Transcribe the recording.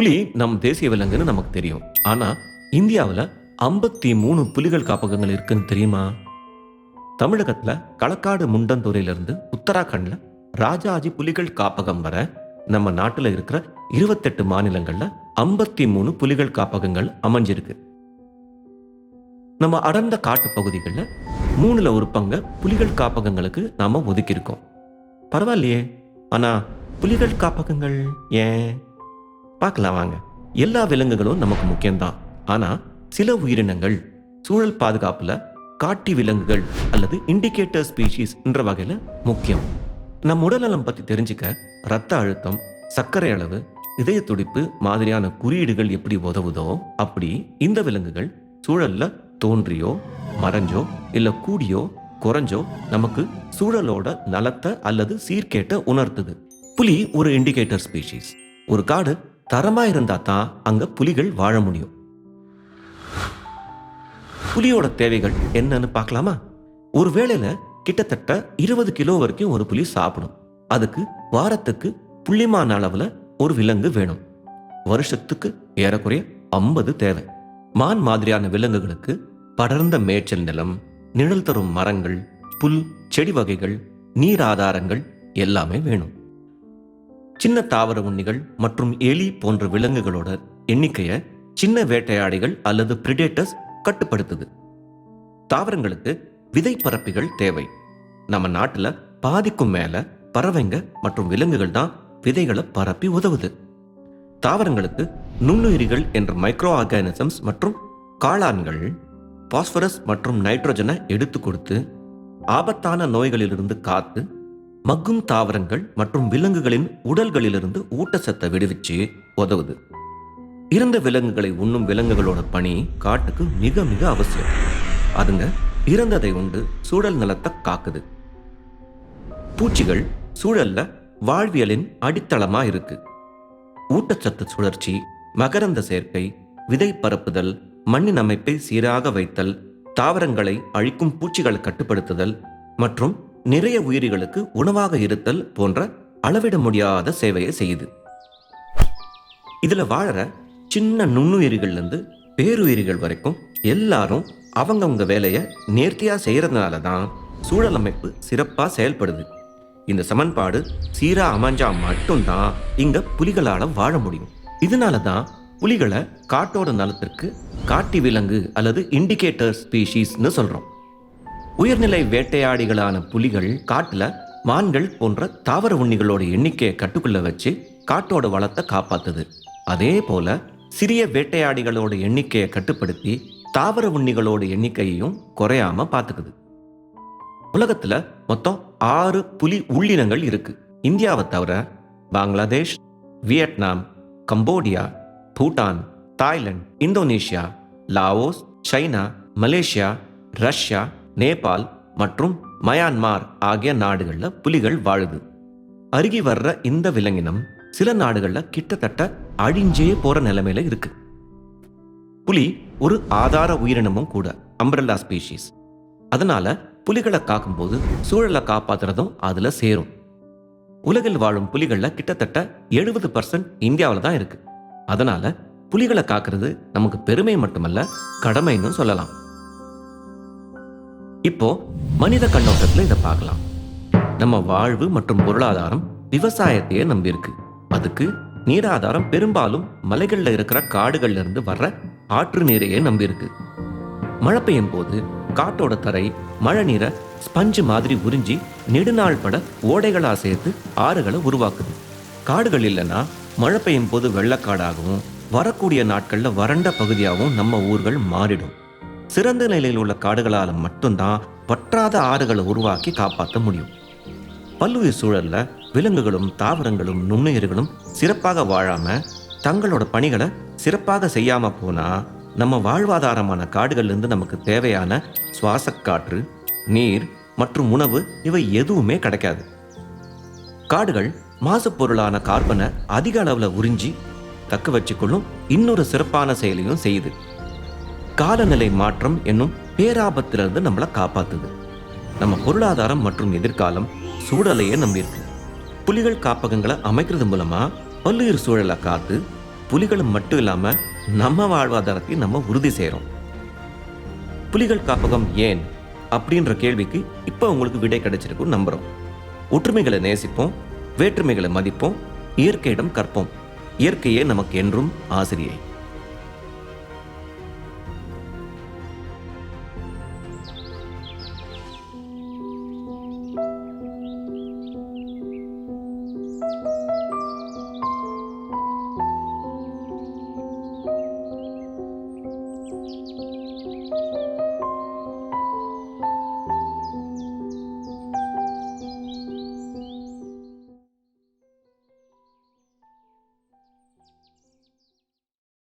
புலி நம் தேசிய விலங்குன்னு நமக்கு தெரியும். ஆனா இந்தியாவில் ஐம்பத்தி மூணு புலிகள் காப்பகங்கள் இருக்குன்னு தெரியுமா? தமிழகத்தில் களக்காடு முண்டந்துறையிலிருந்து உத்தராகண்டில் ராஜாஜி புலிகள் காப்பகம் வர நம்ம நாட்டில் இருக்கிற இருபத்தெட்டு மாநிலங்களில் ஐம்பத்தி மூணு புலிகள் காப்பகங்கள் அமைஞ்சிருக்கு. நம்ம அடர்ந்த காட்டு பகுதிகளில் மூணுல ஒரு பங்க புலிகள் காப்பகங்களுக்கு நாம ஒதுக்கியிருக்கோம். பரவாயில்லையே. ஆனா புலிகள் காப்பகங்கள் ஏன்? பார்க்கலாம் வாங்க. எல்லா விலங்குகளும் நமக்கு முக்கியம்தான். ஆனால் சில உயிரினங்கள் சூழல் பாதுகாப்பில் காட்டி விலங்குகள் அல்லது இண்டிகேட்டர் ஸ்பீஷீஸ் என்ற வகையில் முக்கியம். நம் உடல்நலம் பற்றி தெரிஞ்சுக்க ரத்த அழுத்தம் சர்க்கரை அளவு இதய துடிப்பு மாதிரியான குறியீடுகள் எப்படி உதவுதோ அப்படி இந்த விலங்குகள் சூழல்ல தோன்றியோ மறைஞ்சோ இல்லை கூடியோ குறைஞ்சோ நமக்கு சூழலோட நலத்தை அல்லது சீர்கேட்டை உணர்த்துது. புலி ஒரு இண்டிகேட்டர் ஸ்பீஷீஸ் ஒரு காடு தரமா இருந்தா தான் அங்க புலிகள் வாழ முடியும். புலியோட தேவைகள் என்னன்னு பார்க்கலாமா? ஒரு வேளையில கிட்டத்தட்ட இருபது கிலோ வரைக்கும் ஒரு புலி சாப்பிடும். அதுக்கு வாரத்துக்கு புள்ளிமான அளவுல ஒரு விலங்கு வேணும். வருஷத்துக்கு ஏறக்குறைய ஐம்பது தேவை. மான் மாதிரியான விலங்குகளுக்கு படர்ந்த மேய்ச்சல் நிலம் நிழல் தரும் மரங்கள் புல் செடி வகைகள் நீர் ஆதாரங்கள் எல்லாமே வேணும். சின்ன தாவர உண்ணிகள் மற்றும் எலி போன்ற விலங்குகளோட எண்ணிக்கையை சின்ன வேட்டையாடிகள் அல்லது பிரிடேட்டர்ஸ் கட்டுப்படுத்துது. தாவரங்களுக்கு விதை பரப்பிகள் தேவை. நம்ம நாட்டில் பாதிக்கும் மேலே பறவைங்க மற்றும் விலங்குகள் தான் விதைகளை பரப்பி உதவுது. தாவரங்களுக்கு நுண்ணுயிரிகள் என்ற மைக்ரோ ஆர்கானிசம்ஸ் மற்றும் காளான்கள் பாஸ்பரஸ் மற்றும் நைட்ரஜனை எடுத்து கொடுத்து ஆபத்தான நோய்களிலிருந்து காத்து மக்கும் தாவரங்கள் மற்றும் விலங்குகளின் உடல்களிலிருந்து ஊட்டச்சத்தை விடுவிச்சு உதவுது. இறந்த விலங்குகளை உண்ணும் விலங்குகளோட பணி காட்டுக்கு மிக மிக அவசியம். அதுங்க இறந்ததை உண்டு சூழல் நலத்தை காக்குது. பூச்சிகள் சூழல்ல வாழ்வியலின் அடித்தளமா இருக்கு. ஊட்டச்சத்து சுழற்சி மகரந்த சேர்க்கை விதை பரப்புதல் மண்ணின் அமைப்பை சீராக வைத்தல் தாவரங்களை அழிக்கும் பூச்சிகளை கட்டுப்படுத்துதல் மற்றும் நிறைய உயிரிகளுக்கு உணவாக இருத்தல் போன்ற அளவிட முடியாத சேவையை செய்யுது. இதில் வாழற சின்ன நுண்ணுயிரிகள்லேருந்து பேருயிரிகள் வரைக்கும் எல்லாரும் அவங்கவுங்க வேலையை நேர்த்தியாக செய்கிறதுனால தான் சூழல் அமைப்பு செயல்படுது. இந்த சமன்பாடு சீரா அமைஞ்சா மட்டும்தான் இங்கே புலிகளால் வாழ முடியும். இதனால தான் புலிகளை காட்டோட நலத்திற்கு காட்டி விலங்கு அல்லது இண்டிகேட்டர் ஸ்பீஷீஸ்னு சொல்கிறோம் உயர்நிலை வேட்டையாடிகளான புலிகள் காட்டுல மான்கள் போன்ற தாவர உண்ணிகளோட எண்ணிக்கையை கட்டுக்குள்ள வச்சு காட்டோட வளத்தை காப்பாத்துது. அதே போல சிறிய வேட்டையாடிகளோட எண்ணிக்கையை கட்டுப்படுத்தி தாவர உண்ணிகளோட எண்ணிக்கையையும் குறையாம பார்த்துக்குது உலகத்துல மொத்தம் ஆறு புலி உள்ளினங்கள் இருக்கு. இந்தியாவை தவிர Bangladesh Vietnam Cambodia Bhutan Thailand Indonesia Laos China Malaysia Russia Nepal மற்றும் மயான்மார் ஆகிய நாடுகளில் புலிகள் வாழுது. அருகி வர்ற இந்த விலங்கினம் சில நாடுகளில் கிட்டத்தட்ட அழிஞ்சே போகிற நிலைமையில இருக்கு. புலி ஒரு ஆதார உயிரினமும் கூட அம்பரல்லா ஸ்பீஷீஸ் அதனால புலிகளை காக்கும்போது சூழலை காப்பாத்துறதும் அதில் சேரும். உலகில் வாழும் புலிகளில் கிட்டத்தட்ட எழுபது பர்சன்ட் இந்தியாவில் தான் இருக்கு. அதனால புலிகளை காக்கிறது நமக்கு பெருமை மட்டுமல்ல கடமைன்னு சொல்லலாம். இப்போ மனித கண்ணோட்டத்தில் இதை பார்க்கலாம். நம்ம வாழ்வு மற்றும் பொருளாதாரம் விவசாயத்தையே நம்பியிருக்கு. அதுக்கு நீராதாரம் பெரும்பாலும் மலைகளில் இருக்கிற காடுகள்ல இருந்து வர்ற ஆற்று நீரையே நம்பியிருக்கு. மழை பெய்யும் போது காட்டோட தரை மழை நீரை ஸ்பஞ்சு மாதிரி உறிஞ்சி நெடுநாள் பட ஓடைகளாக சேர்த்து ஆறுகளை உருவாக்குது. காடுகள் இல்லைன்னா மழை பெய்யும் போது வெள்ளக்காடாகவும் வரக்கூடிய நாட்களில் வறண்ட பகுதியாகவும் நம்ம ஊர்கள் மாறிடும். சிறந்த நிலையில் உள்ள காடுகளால் மட்டும்தான் வற்றாத ஆறுகளை உருவாக்கி காப்பாற்ற முடியும். பல்லுயிர் சூழலில் விலங்குகளும் தாவரங்களும் நுண்ணுயிர்களும் சிறப்பாக வாழாமல் தங்களோட பணிகளை சிறப்பாக செய்யாமல் போனால் நம்ம வாழ்வாதாரமான காடுகள்லேருந்து நமக்கு தேவையான சுவாசக் காற்று நீர் மற்றும் உணவு இவை எதுவுமே கிடைக்காது. காடுகள் மாசுப்பொருளான கார்பனை அதிக அளவில் உறிஞ்சி தக்க வச்சுக்கொள்ளும் இன்னொரு சிறப்பான செயலையும் செய்யுது. காலநிலை மாற்றம் என்னும் பேராபத்திலிருந்து நம்மளை காப்பாத்துது. நம்ம பொருளாதாரம் மற்றும் எதிர்காலம் சூழலையே நம்பியிருக்கு. புலிகள் காப்பகங்களை அமைக்கிறது மூலமா பல்லுயிர் சூழலை காத்து புலிகளும் மட்டும் இல்லாம நம்ம வாழ்வாதாரத்தையும் நம்ம உறுதி செய்கிறோம் புலிகள் காப்பகம் ஏன் அப்படின்ற கேள்விக்கு இப்போ உங்களுக்கு விடை கிடைச்சிருக்கும் நம்புறோம். ஒற்றுமைகளை நேசிப்போம் வேற்றுமைகளை மதிப்போம் இயற்கையிடம் கற்போம். இயற்கையே நமக்கு என்றும் ஆசிரியை.